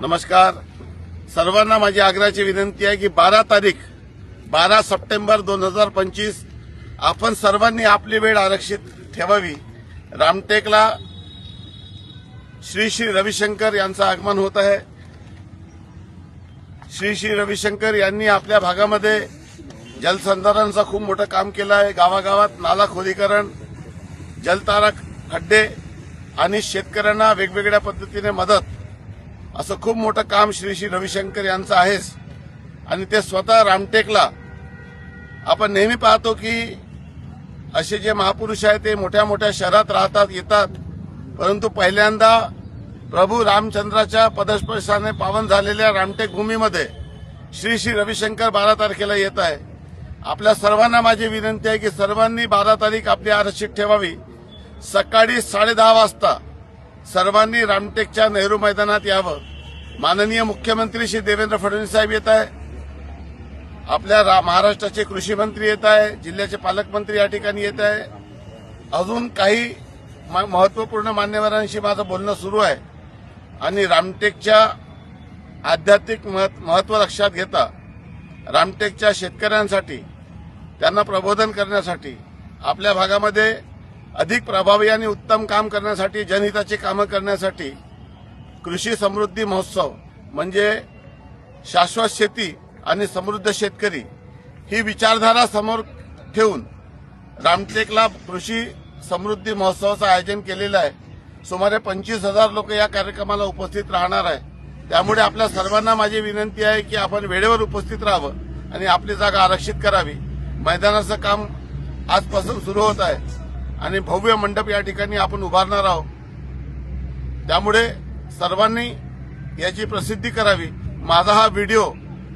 नमस्कार. सर्वांना माझी आग्रहाची विनंती आहे की बारा तारीख बारा सप्टेंबर दोन हजार पंचवीस आपण सर्वांनी आपली वेळ आरक्षित ठेवावी. रामटेकला श्री श्री रविशंकर यांचं आगमन होत आहे. श्री श्री रविशंकर यांनी आपल्या भागामध्ये जलसंधारणचं खूप मोठं काम केलं आहे. गावागावात नाला खोलीकरण जलतारा खड्डे आणि शेतकऱ्यांना वेगवेगळ्या पद्धतीने मदत असं खूप मोठं काम श्री श्री रविशंकर यांचं आहेच. आणि ते स्वतः रामटेकला आपण नेहमी पाहतो की असे जे महापुरुष आहेत ते मोठ्या मोठ्या शहरात राहतात येतात. परंतु पहिल्यांदा प्रभू रामचंद्राच्या पदस्पर्शाने पावन झालेल्या रामटेक भूमीमध्ये श्री श्री रविशंकर बारा तारखेला येत आहे. आपल्या सर्वांना माझी विनंती आहे की सर्वांनी बारा तारीख आपली आरक्षित ठेवावी. सकाळी साडेदहा वाजता सर्वांनी रामटेकच्या नेहरू मैदानात यावं. माननीय मुख्यमंत्री श्री देवेंद्र फडणवीस साहेब येत आहे. आपल्या रा- महाराष्ट्राचे कृषी मंत्री येत आहे. जिल्ह्याचे पालकमंत्री या ठिकाणी येत आहे. अजून काही म- महत्त्वपूर्ण मान्यवरांशी माझं बोलणं सुरू आहे. आणि रामटेकच्या आध्यात्मिक महत्त्व लक्षात घेता रामटेकच्या शेतकऱ्यांसाठी त्यांना प्रबोधन करण्यासाठी आपल्या भागामध्ये अधिक प्रभावी आणि उत्तम काम करण्यासाठी जनहिताची कामं करण्यासाठी कृषी समृद्धी महोत्सव म्हणजे शाश्वत शेती आणि समृद्ध शेतकरी ही विचारधारा समोर ठेवून रामटेकला कृषी समृद्धी महोत्सवाचं आयोजन केलेलं आहे. सुमारे पंचवीस हजार लोक या कार्यक्रमाला उपस्थित राहणार आहे. त्यामुळे आपल्या सर्वांना माझी विनंती आहे की आपण वेळेवर उपस्थित राहावं आणि आपली जागा आरक्षित करावी. मैदानाचं काम आजपासून सुरू होत आहे. आणि भव्य मंडप या ठिकाणी आपण उभारणार आहोत. त्यामुळे सर्वांनी याची प्रसिद्धी करावी. माझा हा व्हिडिओ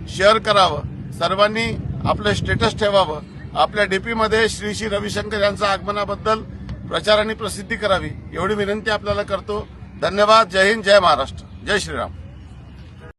शेअर करावं. सर्वांनी आपलं स्टेटस ठेवावं. आपल्या डीपीमध्ये श्री श्री रविशंकर यांच्या आगमनाबद्दल प्रचार आणि प्रसिद्धी करावी. एवढी विनंती आपल्याला करतो. धन्यवाद. जय हिंद. जय महाराष्ट्र. जय श्रीराम.